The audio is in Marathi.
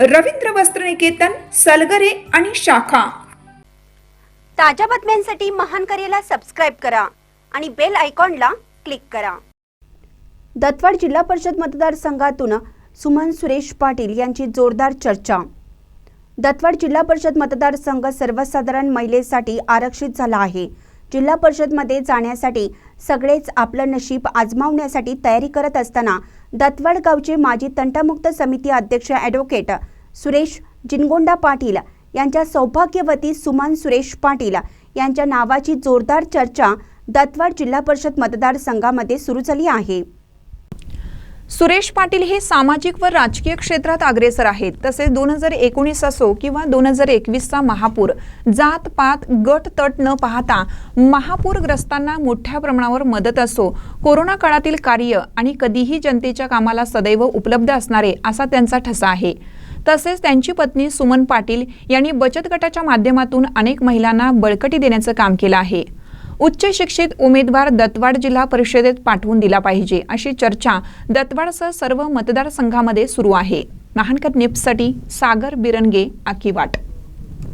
रवींद्र वस्त्रनिकेतन सलगरे आणि शाखा. ताज्या बातम्यांसाठी महान करेला सबस्क्राईब करा आणि बेल आयकॉनला क्लिक करा. दत्तवाड जिल्हा परिषद मतदारसंघातून सुमन सुरेश पाटील यांची जोरदार चर्चा. दत्तवाड जिल्हा परिषद मतदारसंघ सर्वसाधारण महिलेसाठी आरक्षित झाला आहे. जिल्हा परिषदमध्ये जाण्यासाठी सगळेच आपलं नशीब आजमावण्यासाठी तयारी करत असताना दत्तवाड गावचे माजी तंटामुक्त समिती अध्यक्ष ॲडव्होकेट सुरेश जिनगोंडा पाटील यांच्या सौभाग्यवती सुमन सुरेश पाटील यांच्या नावाची जोरदार चर्चा दत्तवाड जिल्हा परिषद मतदारसंघामध्ये सुरू झाली आहे. सुरेश पाटील हे सामाजिक व राजकीय क्षेत्रात अग्रेसर आहेत. तसेच दोन हजार एकोणीस असो किंवा दोन हजार एकवीसचा महापूर जात पात गट तट न पाहता महापूरग्रस्तांना मोठ्या प्रमाणावर मदत असो कोरोना काळातील कार्य आणि कधीही जनतेच्या कामाला सदैव उपलब्ध असणारे असा त्यांचा ठसा आहे. तसेच त्यांची पत्नी सुमन पाटील यांनी बचत गटाच्या माध्यमातून अनेक महिलांना बळकटी देण्याचं काम केलं आहे. उच्च शिक्षित उमेदवार दत्तवाड जिल्हा परिषदेत पाठवून दिला पाहिजे अशी चर्चा दत्तवाडसह सर्व मतदारसंघामध्ये सुरू आहे. महानकर निप्ससाठी सागर बिरनगे वाट.